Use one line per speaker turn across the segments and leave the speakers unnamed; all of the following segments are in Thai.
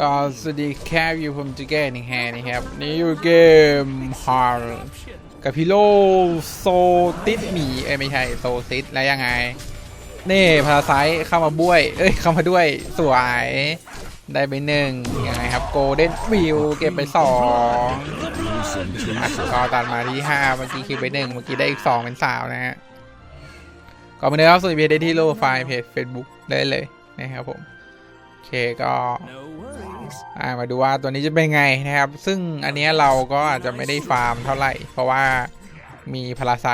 ก็สวัสดีแค่อยู่ผมจะแก้นี่แฮนะครับนี่อยู่เกมฮาร์กับพี่โลโซติสหมีเอ้ไม่ใช่โซซิสแล้วยังไง นี่พาไซเข้ามาบ้วย เอ้ยเข้ามาด้วยสวยได้ไปหนึ่งยังไงครับโกลเด้นวิวเก็บไปสองก็ตัดมาที่ห้าเมื่อกี้คือไปหนึ่งเมื่อกี้ได้อีกสองเป็นสาวนะฮะก็มาเนื้อครับส่วนเพจได้ที่โลไฟล์เพจ Facebook ได้เลยนะครับผมโอเคก็ อ่ามาดูว่าตัวนี้จะเป็นไงนะครับ ซึ่งอันนี้เราก็อาจจะไม่ได้ฟาร์มเท่าไหร่ เพราะว่ามีพาราไซ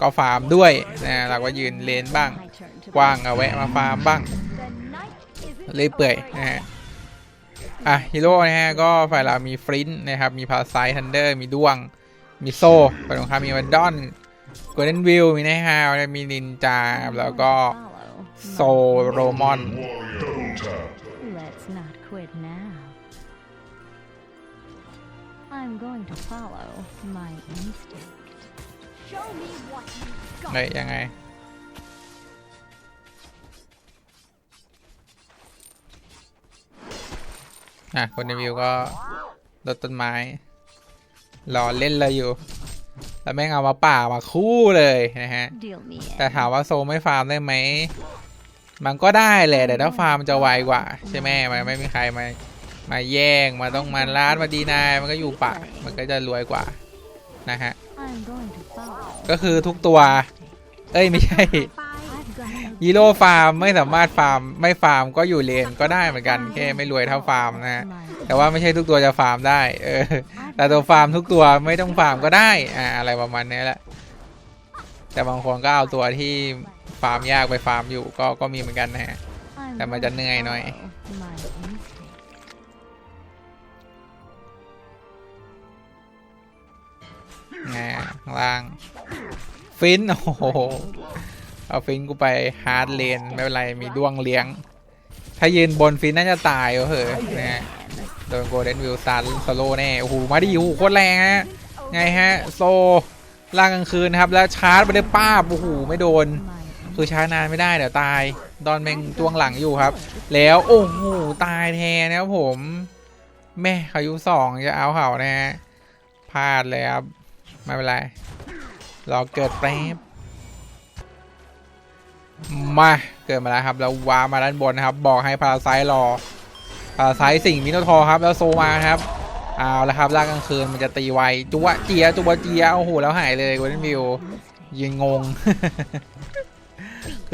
ก็ฟาร์มด้วยนะเราก็ยืนเลนบ้างกว้างเอาแวะมาฟาร์มบ้างเลยเปื่อยนะฮะอะฮีโร่นะฮะก็ฝ่ายเรามีฟรินนะครับ มีพาไซทันเดอร์มีด้วง มีโซ่ฝ่ายตรงข้ามมีวันดอนโกลเด้นวิลมีไนฮาวมีนินจาแล้วก็โซโรมอน
Let's not quit now. I'm going to follow my instinct. Show me what you
เฮ้ยยังไง อะ คนในวิวก็รดต้นไม้ รอเล่นเลยอยู่ แล้วแม่งเอามาป่ามาคู่เลยนะฮะ
Deal me
แต่ถามว่าโซไม่ฟาร์มได้ไหม มันก็ได้แหละแต่ถ้าฟาร์มจะไวกว่า ใช่ไหมมันไม่มีใครมามาแย่งมาต้องมาล้านมาดีนายมันก็อยู่ป่ามันก็จะรวยกว่านะฮะ
I'm going to follow.
ก็คือทุกตัว เอ้ยไม่ใช่
I've got no
ฮีโร่ฟาร์มไม่สามารถฟาร์มไม่ฟาร์มก็อยู่เลนก็ได้เหมือนกันแค่ไม่รวยเท่าฟาร์มนะฮะ
my
แต่ว่าไม่ใช่ทุกตัวจะฟาร์มได้เออแต่ตัวฟาร์มทุกตัวไม่ต้องฟาร์มก็ได้อ่าอะไรประมาณนี้แหละแต่บางคนก็เอาตัวที่ ฟาร์มยากไปฟาร์มอยู่ก็ก็มีเหมือนกันนะฮะ
I'm
แต่มันจะเหนื่อยหน่อย
follow my instinct.
อ่าข้างล่าง ฟิน โอ้โห เอาฟินกูไปฮาร์ดเลน ไม่เป็นไร มีด้วงเลี้ยง ถ้ายืนบนฟินน่าจะตายเหรอเหอะนะฮะโดนโกลเด้นวิลซันสโลแน่ โอ้โห มาดิโอ้โหโคตรแรงฮะ ไงฮะ โซล่างกลางคืนนะครับ แล้วชาร์จไปได้ป้าบโอ้โห ไม่โดน
My
คือชานานไม่ได้เดี๋ยวตาย ดอนแมงจ้วงหลังอยู่ครับ แล้วโอ้โหตายแทนนะครับผม แม่อายุสองจะเอาเขานะฮะพลาดเลยครับไม่เป็นไรรอเกิดแป๊บมาเกิดมาแล้วครับแล้ววามาด้านบนนะครับ บอกให้พาราไซรอพาราไซสิ่งมิโนทอร์ครับ แล้วโซมาครับเอาแล้วครับล่างกลางคืนมันจะตีไวจัวเจียจัวเจียโอ้โหแล้วหายเลยกวนวิวยืนงง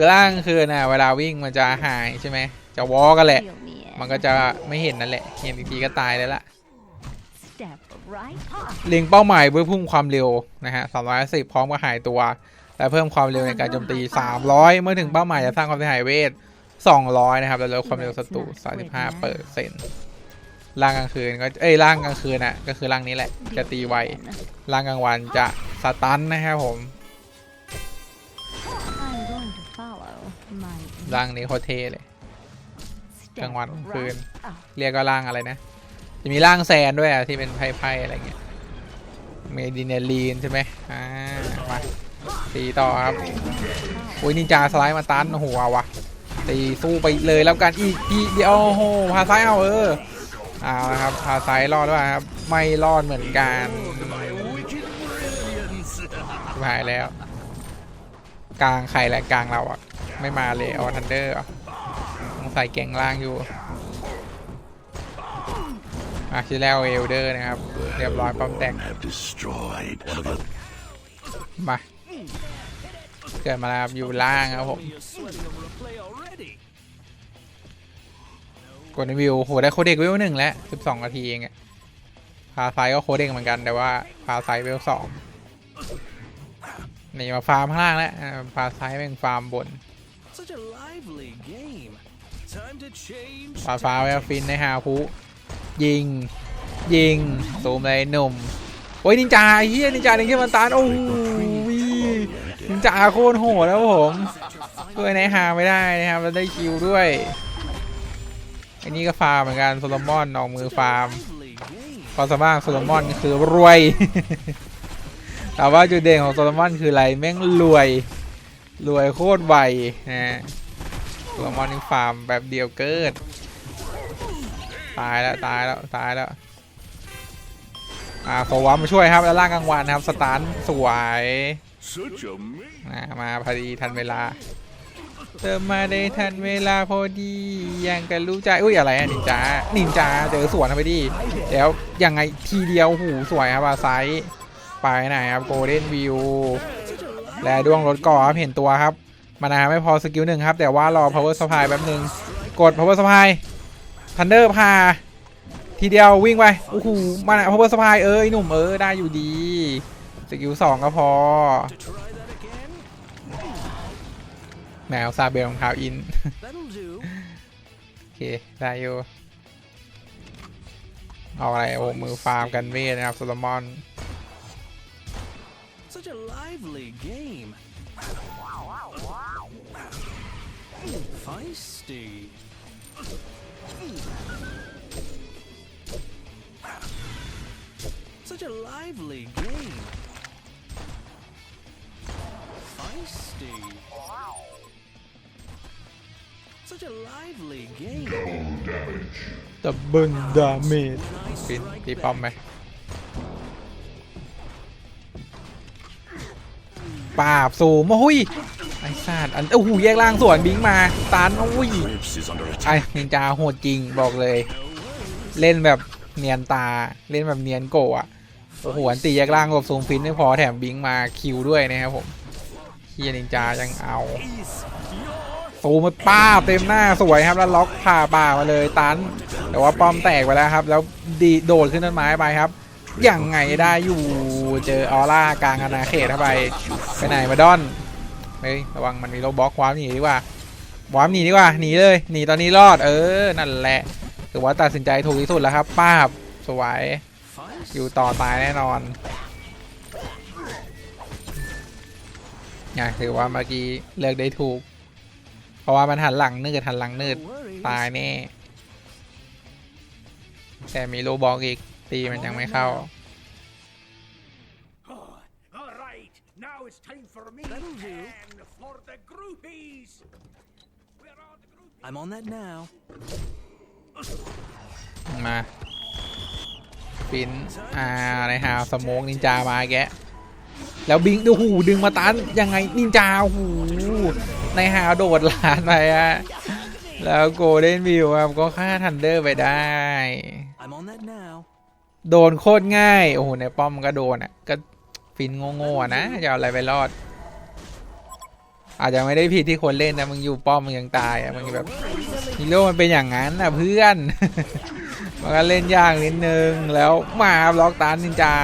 คือล่างคือน่ะเวลาวิ่งมันจะหายใช่ไหมจะวอกันแหละ
deal me in.
มันก็จะไม่เห็นนั่นแหละ เห็นอีกทีก็ตายแล้วล่ะ
Step right up.
เล็งเป้าหมายเพื่อพุ่งความเร็วนะฮะ310พร้อมกับหายตัว และเพิ่มความเร็วในการโจมตี300เมื่อถึงเป้าหมายจะสร้างความเสียหายเวท200นะครับแล้วลดความเร็วศัตรู35เปอร์เซ็นต์ล่างกลางคืนก็เอ้ยล่างกลางคืนอะก็คือล่างนี้แหละจะตีไวล่างกลางวันจะสตันนะครับผม
my
ล่างนี้โคตรเท่เลย
instinct.
กลางวันกลางคืน
Right up.
เรียกก็ร่างอะไรนะ จะมีร่างแซนด้วยอะที่เป็นไพ่ๆอะไรเงี้ยเมดิเนลีนใช่ไหมอ่ามาตีต่อครับโอ้ยนินจาสไลด์มาตันโอ้โหเอาวะตีสู้ไปเลยแล้วกันอีกทีเดียวโอ้โหพาซ้ายเอาเออเอาละครับพาซ้ายรอดด้วยครับไม่รอดเหมือนกันชิบหายแล้ว กลางใครแหละกลางเราอะ ไม่มาเลยเอาทันเดอร์ต้องใส่แกงล่างอยู่อะชื่อแล้วเอลเดอร์นะครับ เรียบร้อยป้อมแตก
have destroyed one of the
มาเกิดมาแล้วครับอยู่ล่างครับผม
You're sweating over a play already.
กดในวิวโหได้โคเด็กเวลหนึ่งแล้วสิบสองนาทีเองอะพาไซก็โคเด็กเหมือนกันแต่ว่าพาไซเวลสองนี่มาฟาร์มข้างล่างแล้วอ่าพาไซเป็นฟาร์มบน
Such a lively game. Time to change.
ฟาฟ้าไว้ฟินในฮาพุยิง ยิงซูมเลยหนุ่ม โอ้ยนินจาไอ้เฮียนินจาหนึ่งที่มันตานโอ้โหนินจาโคตรโหดแล้วผมช่วยในฮาไม่ได้นะครับแล้วได้คิวด้วย อันนี้ก็ฟาร์มเหมือนกันโซโลมอนออกมือฟาร์ม
Lively game.
ความสามารถของโซโลมอนคือรวย แต่ว่าจุดเด่นของโซโลมอนคืออะไรแม่งรวย รวยโคตรไวนะฮะโซโลมอนนี่ฟาร์มแบบเดียวเกิด ตายแล้วตายแล้วตายแล้วอ่าโซวามาช่วยครับแล้วล่างกลางวันนะครับสตาร์ทสวย
Such a me.
อ่ามาพอดีทันเวลาเติมมาได้ทันเวลาพอดียังกันรู้ใจอุ้ยอะไรอะนินจานินจาเจอสวนไปดิแล้วยังไงทีเดียวหูสวยครับอาไซส์ไปไหนครับโกลเด้นวิว และดวงรถก่อครับเห็นตัวครับมานาไม่พอสกิลหนึ่งครับ แต่ว่ารอ power supply แป๊บหนึ่งกด power supply thunder พา ทีเดียววิ่งไปโอ้โหมานา power supply เอ้ยหนุ่มเออได้อยู่ดี สกิลสองก็พอ แมวซาเบลรองเท้าอิน โอเค ได้อยู่ เอาอะไร โอ้ มือฟาร์มกันเวทนะครับโซโลมอน
Such a lively game. Feisty. Such a lively game. Feisty. Such a lively game.
ดับเบิลดาเมจฟินตีป้อมไหม ปราบสูมโอ้ยไอ้สัตว์อันโอ้โหแยกล่างสวนบิงมาตันโอ้ยไอ้นินจาโหดจริงบอกเลย เล่นแบบเนียนตาเล่นแบบเนียนโกะอะโอ้โหอันตีแยกล่างกับซูมฟินไม่พอแถมบิงมาคิวด้วยนะครับผมเฮียนินจายังเอาซูมป้าเต็มหน้าสวยครับแล้วล็อกผ่าป่ามาเลยตัน แต่ว่าป้อมแตกไปแล้วครับ แล้วดีโดดขึ้นต้นไม้ไปครับ ยังไงได้อยู่เจอออร่ากลางอาณาเขตเข้าไปไปไหนมาดอนเฮ้ยระวังมันมีโลบล็อกความหนีดีกว่าวามหนีดีกว่าหนีเลยหนีตอนนี้รอดเออนั่นแหละถือว่าตัดสินใจถูกที่สุดแล้วครับป้าบสวยอยู่ต่อตายแน่นอนงถือว่าเมื่อกี้เลือกได้ถูก เพราะว่ามันหันหลังนืดหันหลังนืดตายแน่แต่มีโลบอกอีก ตีมันยังไม่เข้า
All right, now it's time for me
That'll do.
and for the groupies. Where are the groupies?
I'm on that now.
มาปินอ่าในหาวสโมกนินจามาแกะ แล้วบิงดูหูดึงมาตันยังไงนินจาหูในหาวโดดลานไปอะแล้วโกลเด้นวิวครับก็ฆ่าทันเดอร์ไปได้ โดนโคตรง่าย โอ้โหในป้อมก็โดนอะ ก็ฟินโง่ๆอะนะ จะเอาอะไรไปรอด อาจจะไม่ได้ผิดที่คนเล่นนะ มึงอยู่ป้อมมึงยังตายอะ มึงแบบฮีโร่มันเป็นอย่างนั้นอะเพื่อน มันก็เล่นยากนิดนึง แล้วมาบล็อกตานนินจา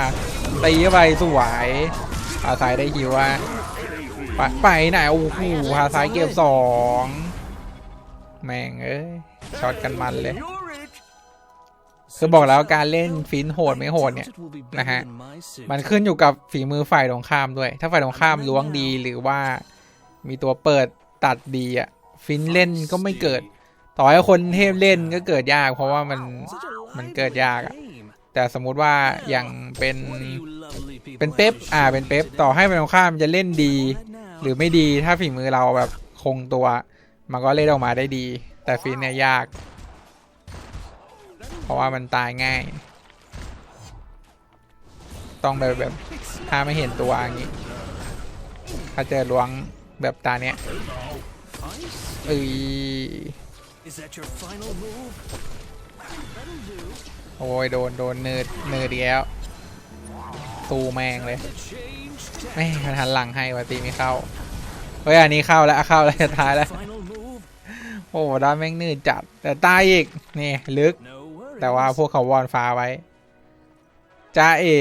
ตีเข้าไปสวยพาซ้ายได้คิวว่าไปไปไหนโอ้โหพาซ้ายเก็บสอง แม่งเอ้ยช็อตกันมันเลย คือบอกแล้วการเล่นฟินโหดไม่โหดเนี่ยนะฮะมันขึ้นอยู่กับฝีมือฝ่ายตรงข้ามด้วย ถ้าฝ่ายตรงข้ามล้วงดีหรือว่ามีตัวเปิดตัดดีอะฟินเล่นก็ไม่เกิด ต่อให้คนเทพเล่นก็เกิดยาก เพราะว่ามันมันเกิดยากอะแต่สมมุติว่าอย่างเป็นเป็นเป๊ปอ่าเป็นเป๊ปต่อให้ฝ่ายตรงข้ามจะเล่นดี หรือไม่ดีถ้าฝีมือเราแบบคงตัว มันก็เล่นออกมาได้ดี แต่ฟินเนี่ยยาก เพราะว่ามันตายง่าย ต้องแบบแบบถ้าไม่เห็นตัวอย่างนี้ ถ้าเจอล้วงแบบตาเนี้ย
Feisty.
เอ้ย
Is that your final move? That'll do.
โอ้ยโดนโดนเนิร์ดเนิร์ดอีกแล้วตูแมงเลย
Change
แม่งมันหันหลังให้ว่าตีไม่เข้าเฮ้ยอันนี้เข้าแล้วเข้าแล้วจะท้ายแล้ว
final move.
โอ้โหด้านแม่งนืดจัดแต่ตายอีกนี่ลึก
No worries.
แต่ว่าพวกเขาวอนฟ้าไว้จ้าเอ๋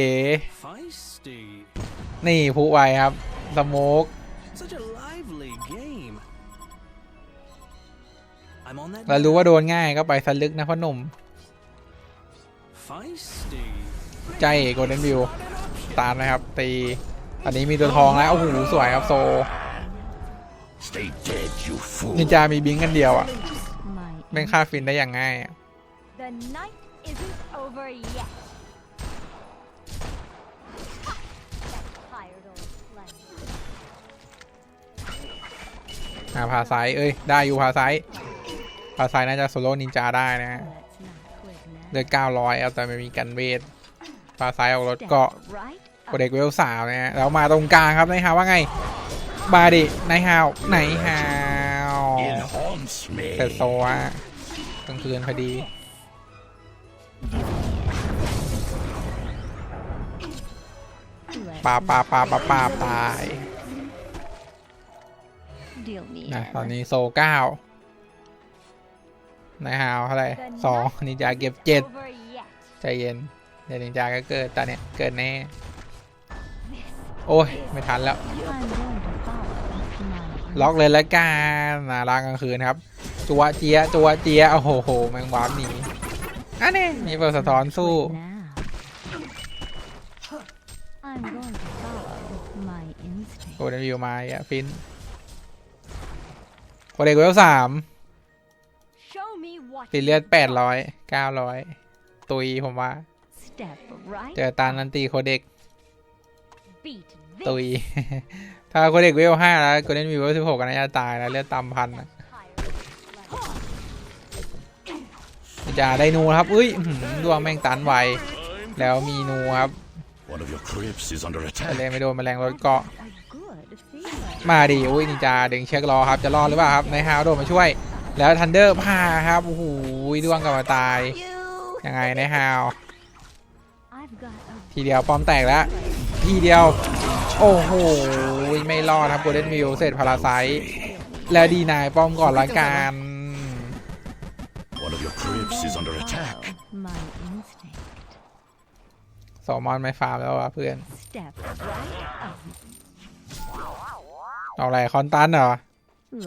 Feisty.
นี่ผู้ไวครับ สโมก
Such a lively game. I'm on that
เรารู้
now.
ว่าโดนง่ายก็ไปสลึกนะพ่อหนุ่ม
Feisty.
ใจเอ๋โกลเด้นวิว ตามนะครับ ตีอันนี้มีตัวทองแล้ว โอ้โห สวยครับโซ
Stay dead, you fool.
นินจามีบิงกันเดียวอะ
My
แม่งฆ่าฟินได้อย่างง่ายอะ
The night isn't over yet. Ha! That tired old slave.
อ่าพาซ้ายเอ้ย ได้อยู่พาซ้ายพาซ้ายน่าจะโซโล่นินจาได้นะ
Let's not quit
เดือดเก้าร้อยเอาแต่ไม่มีกันเวทปลาซ้ายออกรถ
Step
เกาะ
right
โคเด็กเวลสาวนะฮะแล้วมาตรงกลางครับนายฮาวว่าไง บาดินายฮาวไหนฮาว
It haunts me.
เสร็จโซวะกลางคืนพอดี
Let's
ปาปาปาปาปาตายนะตอนนี้โซเก้านายฮาวเท่าไหร่สองนินจาเก็บเจ็ดใจเย็นเดี๋ยวนินจาก็เกิดตอนเนี้ยเกิดแน่ โอ้ย ไม่ทันแล้ว ล็อกเลยและกันนะลางกลางคืนครับ จัวเจียจัวเจียโอ้โหโหแมงวาร์ปหนี อันนี้มีเปิดสะท้อนสู้
instinct now. I'm going to follow my instinct.
โอ้ดวิวมาอะฟินโคเด็กเวลสาม
Show me what
ฟินเลือดแปดร้อยเก้าร้อยตุยผมว่า
step right
เจอตานนันตีโคเด็ก
beat
ตุย
this
ถ้าโคเด็กเวลห้าแล้วโคเด็กวิวเวลสิบหกก็น่าจะตายแล้วเลือดต่ำพันอะ จะได้นูครับอุ้ยอื้อหือดวงแม่งตันไวแล้วมีนูครับ
One of your crypts is under
แต่
attack.
เลยไม่โดนแมลงรถเกาะ
a good feeling
มาดิอุ้ยนินจาดึงเชือกรอครับจะรอดหรือเปล่าครับนายฮาวโดดมาช่วย แล้วทันเดอร์พาครับโอ้โหดวงกลับมาตายยังไงนายฮาว
I've got a
ทีเดียวป้อมแตกแล้วทีเดียว โอ้โหไม่รอดครับโกลเด้นวิวเสร็จพาราไซแล้วดีนายป้อมก่อนละกัน
One of your crypts is under attack.
follow my instinct
สมอนไม่ฟาร์มแล้วว่ะเพื่อน
step right up
เอาอะไรคอนตันเหรอ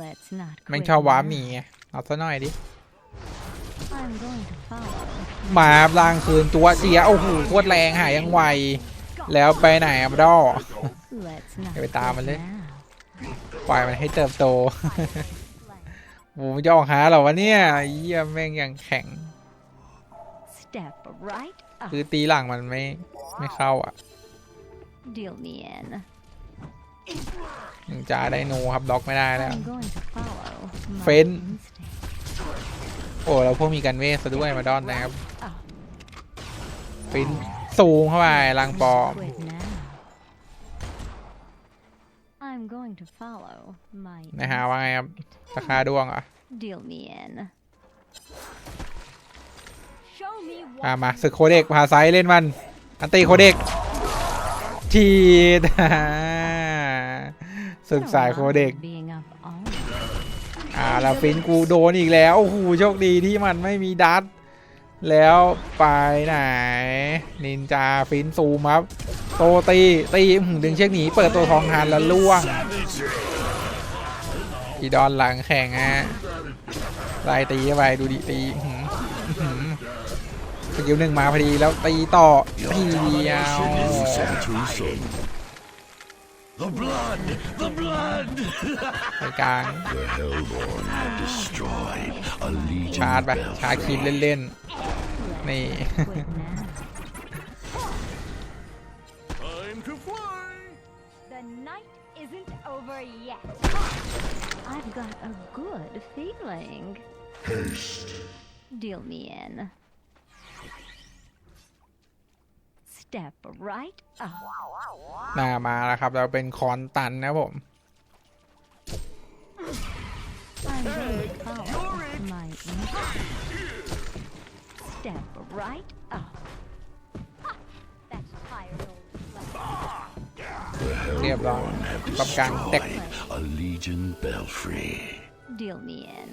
let's not
แม่ง
quit
ชอบวาร์ป
now.
หนีไงเอาซะหน่อยดิ
I'm going to follow
มาลางคืนตัวเจียโอ้โหโคตรแรงหายังไว แล้วไปไหนอะดอ
let's not
อย่าไปตามมันเลย
quit now.
ปล่อยมันให้เติบโต โอ้โหมันจะออกหาเหรอวะเนี่ยเยี่ยแม่งยังแข็ง
step right up
คือตีหลังมันไม่ไม่เข้าอะ
deal me in
ถึงจะได้นูครับล็อกไม่ได้แล้ว
I'm going to follow my
Friend.
instinct
โอ้แล้วพวกมีกันเวทซะด้วยมาดอนนะครับ
up
ฟินสูงเข้าไปลังปลอม
I'm going to follow my
นะฮะว่าไงครับราคาดวงเหรอะ
deal me in show me
อ่า
what
มาศึกโคเด็กพาไซส์เล่นมัน อันตีโคเด็กทีดศึกสายโคเด็ก
being up all
อ่าแล้วฟินกูโดนอีกแล้ว โอ้โหโชคดีที่มันไม่มีดัต แล้วไปไหน นินจาฟินซูมครับ โตตีตีหือดึงเชือกหนีเปิดตัวทองทันแล้วล่วง อีดอนหลังแข่งฮะไล่ตีไปดูดิตีหืออื้อหือสกิลหนึ่งมาพอดีแล้วตีต่อทีเดียว
The blood! The blood!
ไปกลาง
The Hellborn have destroyed a legion
ชาร์จ
of
ไปชาร์จคลิป
Belfry.
เล่นๆ นี่
quit now
Time to fly.
the night isn't over yet I've got a good feeling
Haste.
deal me in Step right up
หน้ามาแล้วครับ เราเป็นคอนตันนะผม
I'm going to follow my instinct. Step right up. Ha! That tired old flesh.
เรียบร้อย
Have
ปรับกลางแตก
destroyed a legion belfry.
Deal me in.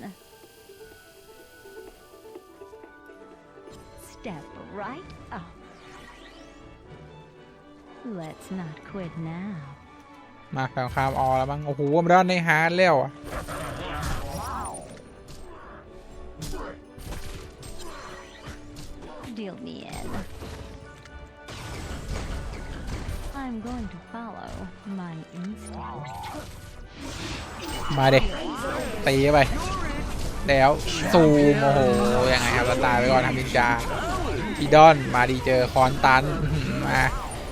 Step right up. Let's not quit now.
มาแข่งข้ามออแล้วมั้งโอ้โหมันด้านในฮาร์ดแล้วอะ
Deal me in. I'm going to follow my instinct.
มาเด็ตีเข้าไป แล้วซูมโอ้โหยังไงครับเราตายไปก่อนทำนินจาอีดอนมาดีเจอคอนตันอื้อหือมา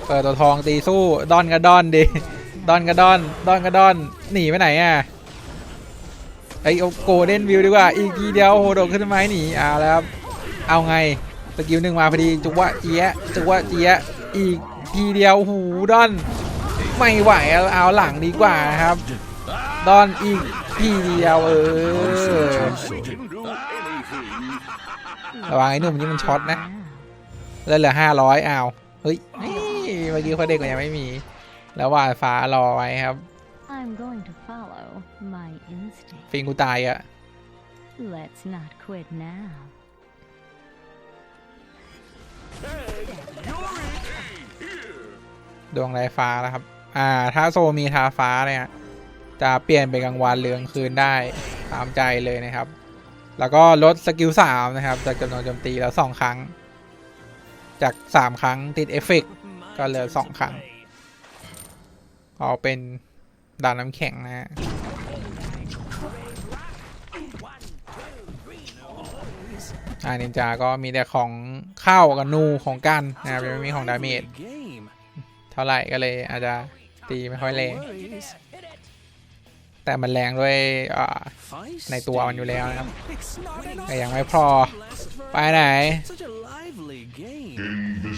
เปิดตัวทองตีสู้ดอนกับดอนดิดอนกับดอนดอนกับดอนหนีไปไหนอะไอโกเด้นวิวดีกว่าอีกทีเดียวโหโดดขึ้นไม้หนีเอาแล้วครับเอาไงสกิลหนึ่งมาพอดีจุกวะเจี๊ยจุกวะเจี๊ยอีกทีเดียวหูดอน ไม่ไหวเอาหลังดีกว่านะครับ ดอนอีกทีเดียวเออระวังไอ้หนุ่มนี่มันช็อตนะแล้วเหลือห้าร้อยเอาเฮ้ย เมื่อกี้เขาเด็กกว่ายังไม่มี แล้วว่าดฟ้ารอไว้ครับ
I'm going to follow my instinct.
ฟิงกูตายอะ
Let's not quit now.
ดวงไรฟ้าแล้วครับ อ่า ถ้าโซมีทาฟ้าเนี่ย จะเปลี่ยนเป็นกลางวันเหลืองคืนได้ตามใจเลยนะครับ แล้วก็ลดสกิลสามนะครับ จากจำนวนโจมตีแล้วสองครั้ง จากสามครั้งติดเอฟเฟกต์ ก็เหลือสองครั้งเอาเป็นดานน้ำแข็งนะฮะอานินจา ก็มีแต่ของเข้ากับนูของกันนะครับไม่มีของดาเมจเท่าไหร่ก็เลยอาจจะตีไม่ค่อยแรงแต่มันแรงด้วยในตัวมันอยู่แล้วนะครับ แต่ยังไม่พอ ไปไหน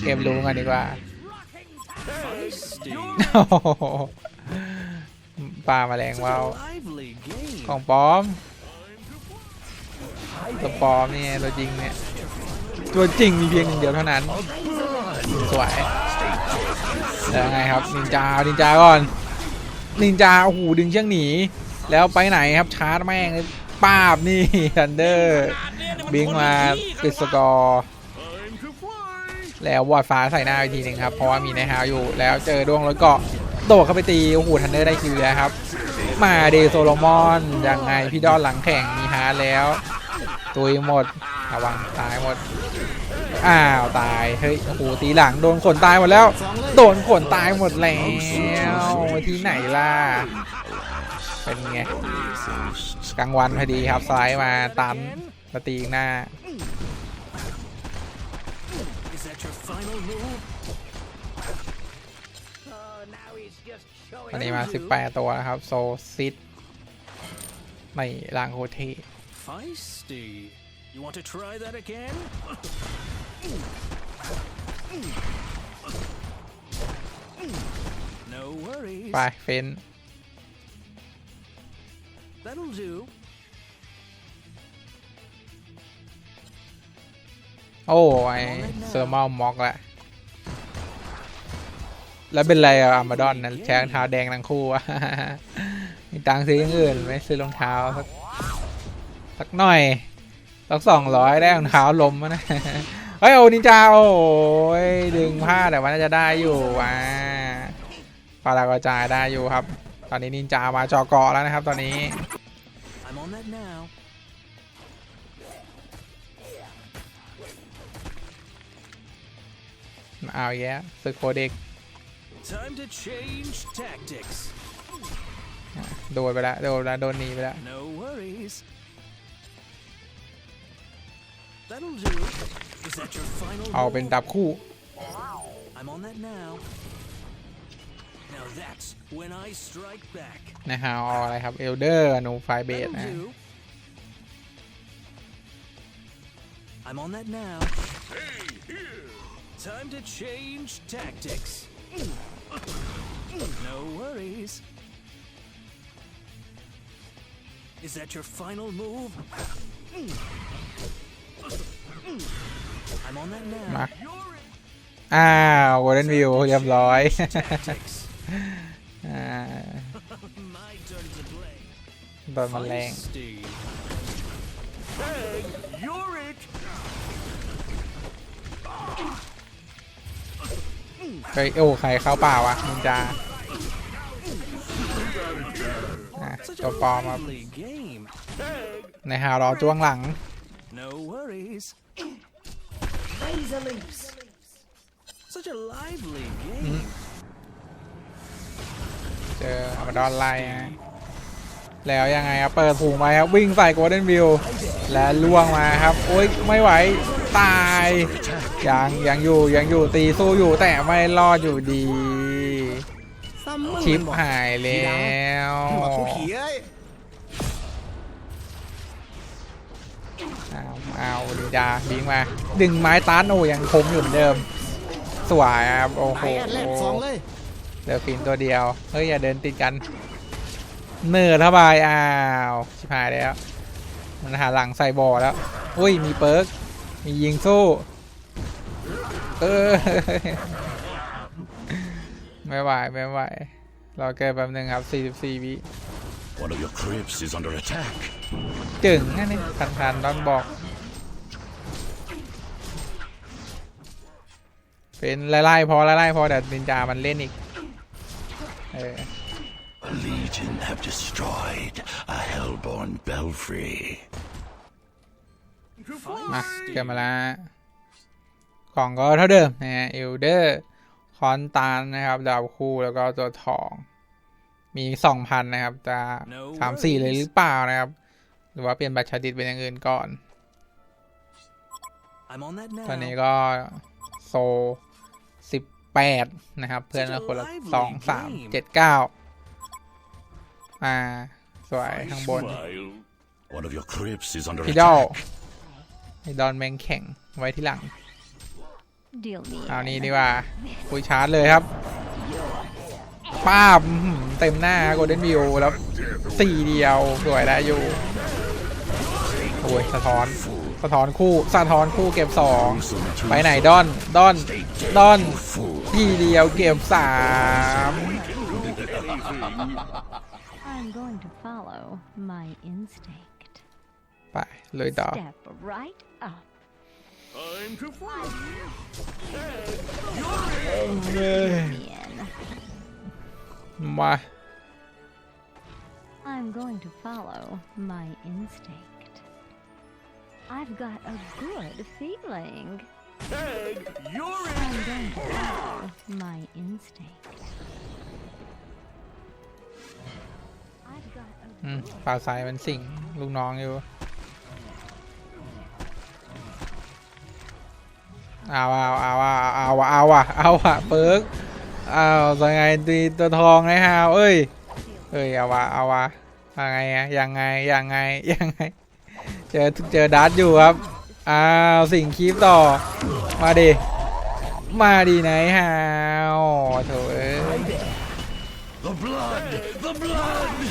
เก็บรู้กันดีกว่า โอ้โหปลาแมลง
Such
ว่าว
a lively game.
ของปลอมตัวปลอมนี่ตัวจริงเนี่ยตัวจริงมีเพียงหนึ่งเดียวเท่านั้น สวยแล้วไงครับนินจานินจาก่อนนินจาโอ้โหดึงเชือกหนี แล้วไปไหนครับชาร์จแม่งเลยป้าบนี่ทันเดอร์บิงมาปิดสกอร์ แล้ววอดฟ้าใส่หน้าไปทีหนึ่งครับ เพราะว่ามีในฮาวอยู่ แล้วเจอดวงรถเกาะโดดเข้าไปตีโอ้โหทันเดอร์ได้คิวแล้วครับ มาเดโซโลมอนยังไงพี่ดอนหลังแข่งมีฮาร์แล้วตุยหมดระวังตายหมดอ้าวตายเฮ้ยโอ้โหตีหลังโดนขนตายหมดแล้ว โดนขนตายหมดแล้วที่ไหนล่ะเป็นไงกลางวันพอดีครับสไลด์มาตันมาตีหน้า
Is that your final move?
Oh, now he's just
ต อน
showing
นี้มา 18 ตัวนะครับ โซซิตไม่ล่างโคเท
Feisty. You want to try that again? No worries.
ไปเฟน
That'll do.
โอ้ไอเซอร์มอลม็อกแหละแล้วเป็นไรอะอามาดอนนะแชร์รองเท้าแดงทั้งคู่อะมีตังซื้ออย่างอื่นไม่ซื้อรองเท้าสักสักหน่อยสักสองร้อยได้รองเท้าลมนะเฮ้ยโอ้นินจาโอ้ยดึงผ้าแต่ว่าน่าจะได้อยู่อ่าปาลากระจายได้อยู่ครับ ตอนนี้นินจามาจอเกาะแล้วนะครับ ตอนนี้ เอาแย่สึกโคเด็ก
Time to change tactics.
โดนไปแล้วโดนไปแล้วโดนหนีไปแล้ว
No worries. That'll do. Is that your final
เอาเป็น
move?
ดับคู่
I'm on that now. Now that's when I strike back.
นะฮะเอาอะไรครับ เอลเดอร์นูไฟเบส
That'll
นะ
do. I'm on that now. Time to change tactics. No worries. Is that your final move? I'm on that
มา
now.
อ้าวโกลเด้นวิวเรียบร้อย
Tactics.
อ่า
My turn to play.
โดนมันแรง
Feisty.
You're
เฮ้ยโอ้ใครเข้าป่าวะนินจาอะ
Such
ตัว
a
ปลอมครับ
lively game.
ในฮาวรอจ้วงหลัง
No worries. Such a lively game.
เจออามาดอนไล่ฮะแล้วยังไงครับเปิดผูงไปครับวิ่งใส่โกลเด้นวิว และล่วงมาครับ โอ้ยไม่ไหวตายยังยังอยู่ยังอยู่ตีสู้อยู่แต่ไม่รอดอยู่ดีชิปหายแล้ว
หัวกูเขีย
อ้าวเอาดีดาบิงมา ดึงไม้ตันโอ้ยังคมอยู่เหมือนเดิม สวยครับโอ้โห
เล่นสองเลย
เดือฟินตัวเดียว เฮ้ย อย่าเดินติดกัน เนิร์ดทบายอ้าว ชิบหายแล้ว มันหาหลังใส่บอแล้วอุ้ยมีเปิร์กมียิงสู้เออไม่ไหวไม่ไหวเราเกิดแป๊บนึงครับ44วิ
One of your crypts is under attack.
จึงนั่นนี่พันพันๆดอนบอก เป็นไล่ๆพอไล่ๆพอแต่นินจามันเล่นอีก เออ
A legion have destroyed a hellborn belfry.
มาเกิดมาแล้วกล่องก็เท่าเดิมนะฮะเอลเดอร์คอนตานนะครับ ดาวคู่แล้วก็ตัวทอง มีสองพันนะครับ จะสามสี่เลยหรือเปล่านะครับ หรือว่าเปลี่ยนบัตรชาดิตเป็นอย่างอื่นก่อน
I'm on that now.
ตอนนี้ก็โซสิบแปดนะครับ เพื่อนละคนละสองสามเจ็ดเก้า อ่า สวยข้างบน
Smile. One of your crypts is under
พี่ดอล
attack.
ไอ้ดอนแมงแข่งไว้ที่หลัง
Deal me
เอา
in.
นี้ดีกว่าคุยชาร์จเลยครับป้าบอื้อหือเต็มหน้าโกลเด้นวิวแล้วสี่เดียว สวยได้อยู่โอ้ยสะท้อน สะท้อนคู่ สะท้อนคู่เก็บสองไปไหนดอนดอนดอนทีเดียวเก็บสาม
I'm going to follow my instinct.
Bye, lười.
Step right up.
Time to fly.
Okay. Mà.
I'm going to follow my instinct. I've got a good feeling.
Egg, you're in.
I'm going to follow my instinct.
ฝ่าสายมันสิ่งลูกน้องอยู่เอาเอาเอาเอาเอาเอาเอาอะเปิร์กเอาสังไงตีตัวทองนะฮะเอ้ยเอ้ยเอาวะเอาวะยังไงอะยังไงยังไงยังไงเจอเจอดัตอยู่ครับอ้าวสิ่งคีบต่อมาดิมาดีไหนฮาวโถเอ้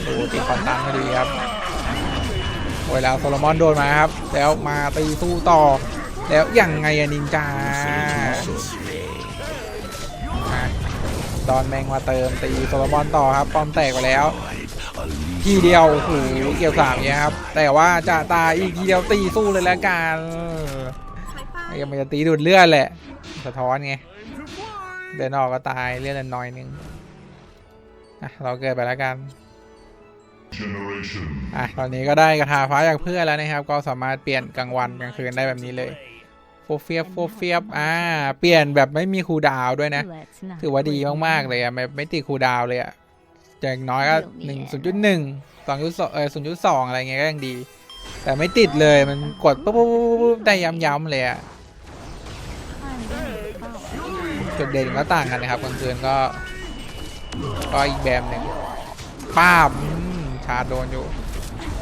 blood!
โอ้ตีคอนตันมาดีครับโอ้ยแล้วโซโลมอนโดนมาครับ แล้วมาตีสู้ต่อ แล้วยังไงอะนินจามาดอนแมงมาเติมตีโซโลมอนต่อครับป้อมแตกไปแล้ว ทีเดียวโอ้โหเกี่ยวสามเนี่ยครับ แต่ว่าจะตายอีกทีเดียวตีสู้เลยแล้วกันยังมันจะตีดูดเลือดแหละ สะท้อนไง เดินออกก็ตายเลือดน้อยนึงเราเกิดไปแล้วกัน อะตอนนี้ก็ได้กระทาฟ้าจากเพื่อนแล้วนะครับ ก็สามารถเปลี่ยนกลางวันกลางคืนได้แบบนี้เลยโฟเฟียบโฟเฟียบอ่า เปลี่ยนแบบไม่มีคูดาวด้วยนะ ถือว่าดีมาก ๆ เลยอะไม่ไม่ติดคูดาวเลยอะอย่างน้อยก็หนึ่งศูนย์จุดหนึ่งสองจุดสองเออศูนย์จุดสองอะไรเงี้ยก็ยังดี แต่ไม่ติดเลยมันกดปุ๊บปุ๊บปุ๊บได้ย้ำๆเลยอะจุดเด่นก็ต่างกันนะครับกลางคืนก็ ก็อีกแบบหนึ่งป้าบอืม ชาร์จโดนอยู่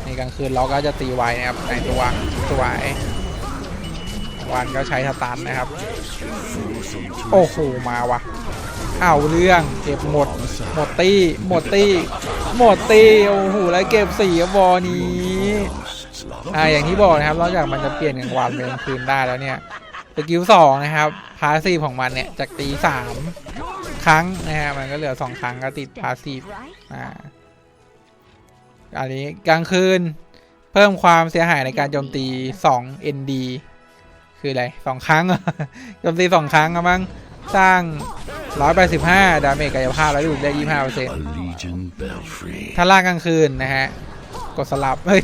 นี่กลางคืนเราก็จะตีไวนะครับในตัวสวยวันก็ใช้สตันนะครับ โอ้โหมาวะเอาเรื่องเก็บหมดหมดตี้หมดตี้หมดตี้โอ้โหแล้วเก็บสี่วอนี้อ่าอย่างที่บอกนะครับนอกจากมันจะเปลี่ยนกลางวันเป็นกลางคืนได้แล้วเนี่ยสกิลสองนะครับพาสซีฟของมันเนี่ยจากตีสามครั้งนะฮะมันก็เหลือสองครั้งก็ติดพาสซีฟอ่า อันนี้กลางคืน เพิ่มความเสียหายในการโจมตี 2 ND คืออะไรสองครั้งเหรอโจมตีสองครั้งอะมั้งสร้าง 185 ดาเมจกายภาพแล้วดูดได้ 25%
A legion belfry.
ถ้าล่างกลางคืนนะฮะ กดสลับเฮ้ย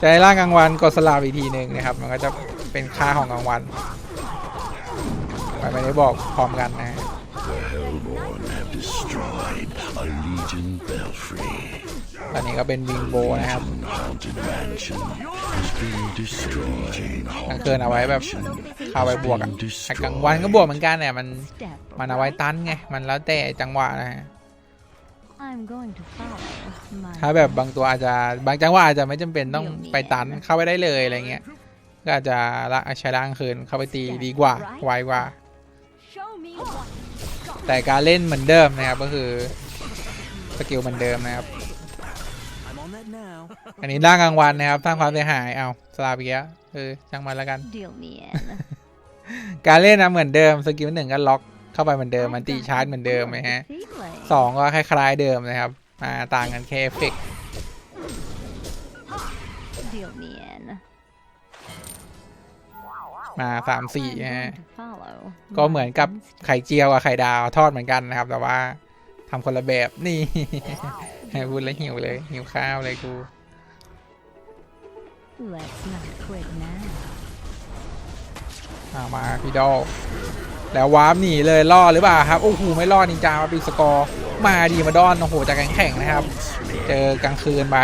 จะให้ล่างกลางวันกดสลับอีกทีหนึ่งนะครับ มันก็จะเป็นค่าของกลางวันไม่ได้บอกพร้อมกันนะฮะ
The hellborn have destroyed a legion belfry.
ตอนนี้ก็เป็นวิงโบนะครับ
An haunted mansion has been destroyed.
กลางคืนเอาไว้แบบเข้าไปบวกอะแต่กลางวันก็บวกเหมือนกันเนี่ยมัน
step
มันเอาไว้ตันไงมันแล้วแต่จังหวะนะฮะ
I'm going to follow my
ถ้าแบบบางตัวอาจจะบางจังหวะอาจจะไม่จำเป็นต้องไปตันเข้าไปได้เลยอะไรเงี้ยก็อาจจะละใช้ร่างคืนเข้าไปตีดีกว่าไวกว่า
Show me what you've got.
แต่การเล่นเหมือนเดิมนะครับก็คือสกิลเหมือนเดิมนะครับ อันนี้ร่างกลางวันนะครับสร้างความเสียหายเอาสลาบอีกแล้วเออช่างมันแล้วกัน
Deal me in.
การเล่นนะเหมือนเดิมสกิลหนึ่งก็ล็อกเข้าไปเหมือนเดิมมันตีชาร์จเหมือนเดิมนะฮะ
Feeling.
สองก็คล้ายๆเดิมนะครับมาต่างกันแค่เอฟเฟกต์
Deal me in.
มาสามสี่
I'm
นะฮะ
going to follow
ก็เหมือนกับ
my instinct.
ไข่เจียวกับไข่ดาวทอดเหมือนกันนะครับ แต่ว่าทำคนละแบบนี่ให้พูดแล้วหิวเลยหิวข้าวเลยกู
Let's not quit now.
เอามาพี่ดอลแล้ววาร์ปหนีเลยล่อดหรือเปล่าครับ โอ้โหไม่รอดนินจามาปีสกอร์มาดีมาดอนโอ้โหจากแข็งนะครับ เจอกลางคืนไป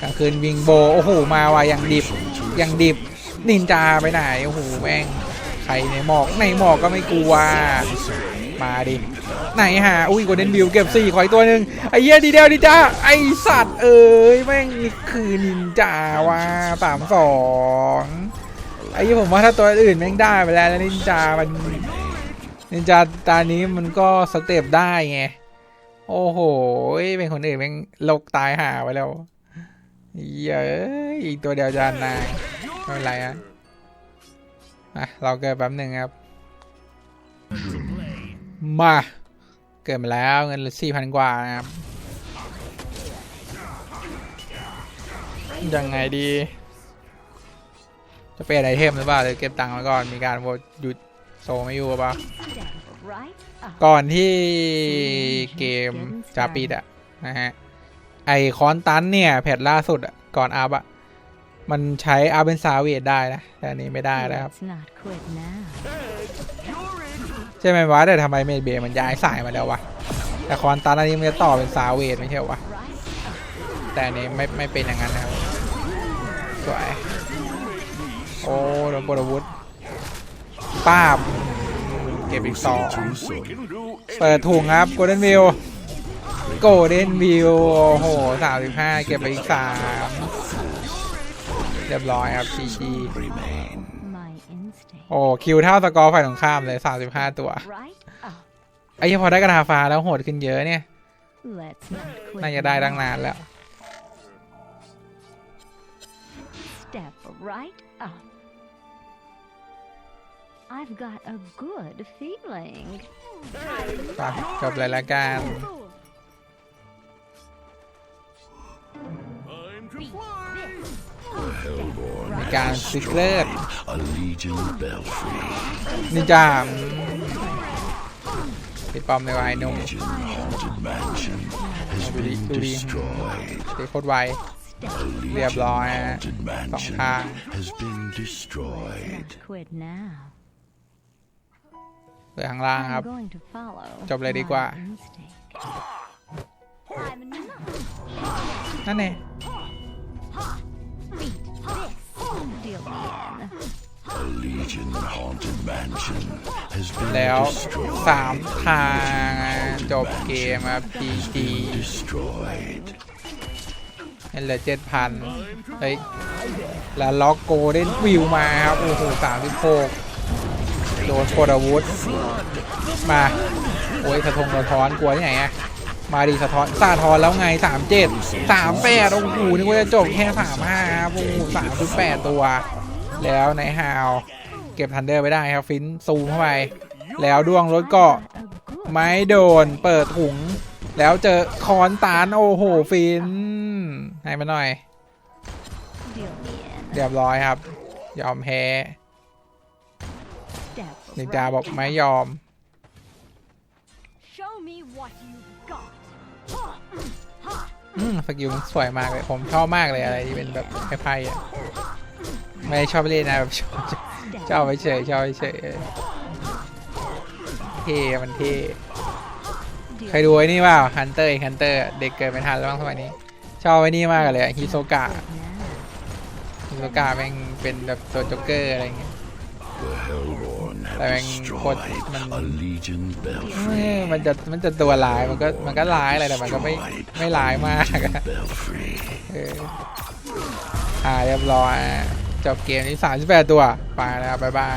กลางคืนวิงโบโอ้โหมาว่ะยังดิบยังดิบนินจาไปไหนโอ้โหแม่งใครในหมอกในหมอกก็ไม่กลัวมาดิ ไหนหาอุ้ยโกลเด้นวิวเก็บสี่ขออีกตัวหนึ่งไอ้เหี้ยดีเดียวนินจาไอสัตว์เอ้ยแม่งคือนินจาว่ะสามสองไอ้ยี่ผมว่าถ้าตัวอื่นแม่งได้ไปแล้วนินจามันนินจาตานี้มันก็สเต็ปได้ไงโอ้โหเป็นคนอื่นแม่งลกตายหาไปแล้วเย้ยอีกตัวเดียวจานนายไม่เป็นไรอะอะเราเกิดแป๊บหนึ่งครับ มา เกิดมาแล้วเงินสี่พันกว่านะครับ ยังไงดี จะเปลี่ยนไอเทมหรือเปล่าหรือเก็บตังค์ไว้ก่อน มีการโหวตหยุดโซไม่อยู่ปะก่อนที่เกมจะปิดอะนะฮะ ไอคอนตันเนี่ย แพทล่าสุดอะก่อนอัพอะมันใช้อัพเป็นซาเวดได้นะ แต่อันนี้ไม่ได้แล้วครับ ใช่ไหมวะแต่ทำไมเมดเบย์มันย้ายสายมาแล้ววะแต่คอนตันอันนี้มันจะต่อเป็นซาเวดไม่ใช่วะแต่นี้ไม่ไม่เป็นอย่างนั้นนะครับสวยโอ้โดนบดอาวุธป้าบเก็บอีกสองเปิดถุงครับโกลเด้นวิวโกลเด้นวิวโอ้โหสามสิบห้าเก็บไปอีกสามเรียบร้อยครับชีชี โอ้คิวเท่าสกอร์ฝ่ายตรงข้ามเลยสามสิบห้าตัว ไอ้เหี้ยพอได้กระทาฟ้าแล้วโหดขึ้นเยอะเนี่ย น่าจะได้
now.
ตั้งนานแล้ว
Step right up. I've got a good feeling.
ไปจบเลยละกัน
Time to fly.
The Hellborn
มีการซิกเลอร์
a Legion belfry.
นินจามปิดปอมในวายนุ่ม
Legion haunted mansion has
Nobody-
been
nobody-
destroyed.
ตีโคตรไว
A
Legion
Legion
Bloy-
haunted mansion
Tong
has been destroyed.
Not quit now.
เหลือข้างล่างครับ
I'm going to follow
จบเลยดีกว่า
my instinct. I'm not
นั่นเอง
beat this. Deal me in.
A Legion haunted mansion has been
แล้ว
destroyed.
สามทางจบเกมครับ PG
Destroyed.
เหลือเจ็ดพันเฮ้ย แล้วล็อกโกลเด้นวิวมาครับ โอ้โหสามสิบหกโดนโคดอาวุธ มา โอ้ยสะทงสะท้อนกลัวที่ไหนอะ มาดีสะท้อนสาทอนแล้วไงสามเจ็ดสามแปดโอ้โหนึกว่าจะจบแค่สามห้าครับโอ้โหสามสิบแปดตัว แล้วในฮาว เก็บทันเดอร์ไปได้ครับ ฟินซูมเข้าไป แล้วดวงรถเกาะไม่โดนเปิดถุง แล้วเจอคอนตานโอ้โห ฟิน ให้มาหน่อย เรียบร้อยครับ ยอมแพ้นินจาบอกไม่ยอม สกิลมันสวยมากเลยผมชอบมากเลยอะไรที่เป็นแบบไพ่ๆอะไม่ชอบเล่นนะแบบชอบชอบไปเฉยชอบไปเฉยเท่มันเท่เคยดูไอ้นี่เปล่าฮันเตอร์ฮันเตอร์เด็กเกิดไม่ทันแล้วบ้างสมัยนี้ ชอบไอ้นี่มากเลยฮิโซกะฮิโซกะแม่งเป็นแบบตัวจ็อกเกอร์อะไรอย่างเงี้ย
The Hellborn have
Parang
destroyed
kot- man-
a Legion
เอ
belfry.
อมันจะมันจะตัวร้ายมันก็มันก็ร้ายอะไรแต่มันก็ไม่ไม่ร้ายมากอะ
Belfry.
เอออ่าเรียบร้อยจบเกมนี้38ตัวไปแล้วบ๊ายบาย